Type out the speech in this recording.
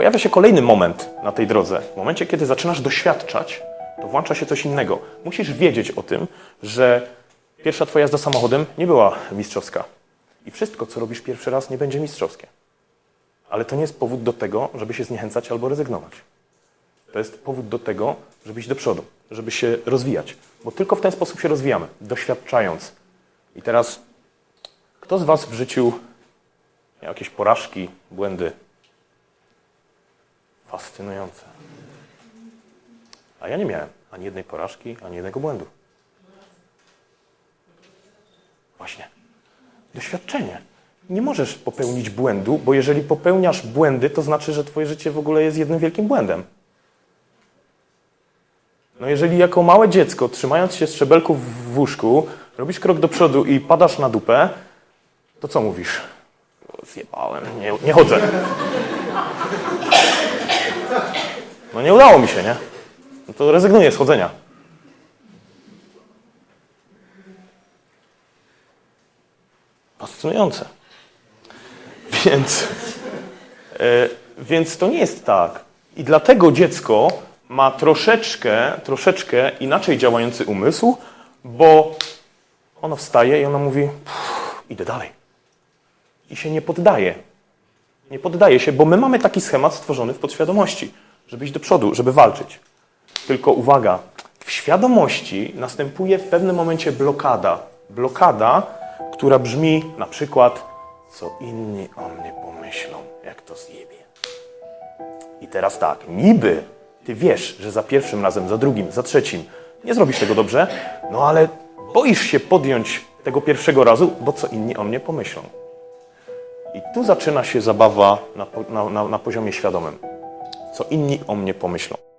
pojawia się kolejny moment na tej drodze. W momencie, kiedy zaczynasz doświadczać, to włącza się coś innego. Musisz wiedzieć o tym, że pierwsza twoja jazda samochodem nie była mistrzowska. I wszystko, co robisz pierwszy raz, nie będzie mistrzowskie. Ale to nie jest powód do tego, żeby się zniechęcać albo rezygnować. To jest powód do tego, żeby iść do przodu, żeby się rozwijać. Bo tylko w ten sposób się rozwijamy, doświadczając. I teraz, kto z Was w życiu miał jakieś porażki, błędy? Fascynujące. A ja nie miałem ani jednej porażki, ani jednego błędu. Właśnie. Doświadczenie. Nie możesz popełnić błędu, bo jeżeli popełniasz błędy, to znaczy, że Twoje życie w ogóle jest jednym wielkim błędem. No jeżeli jako małe dziecko, trzymając się szczebelków w łóżku, robisz krok do przodu i padasz na dupę, to co mówisz? Zjebałem, nie, nie chodzę. No nie udało mi się, nie? No to rezygnuję z chodzenia. Fascynujące. Więc, e, więc to nie jest tak. I dlatego dziecko ma troszeczkę, troszeczkę inaczej działający umysł, bo ono wstaje i ono mówi, "Pff, idę dalej. I się nie poddaje. Nie poddaje się, bo my mamy taki schemat stworzony w podświadomości, żeby iść do przodu, żeby walczyć. Tylko uwaga, w świadomości następuje w pewnym momencie blokada. Blokada, która brzmi na przykład, co inni o mnie pomyślą, jak to zjebie. I teraz tak, niby ty wiesz, że za pierwszym razem, za drugim, za trzecim nie zrobisz tego dobrze, no ale boisz się podjąć tego pierwszego razu, bo co inni o mnie pomyślą. I tu zaczyna się zabawa na, na, na, na poziomie świadomym. Co inni o mnie pomyślą.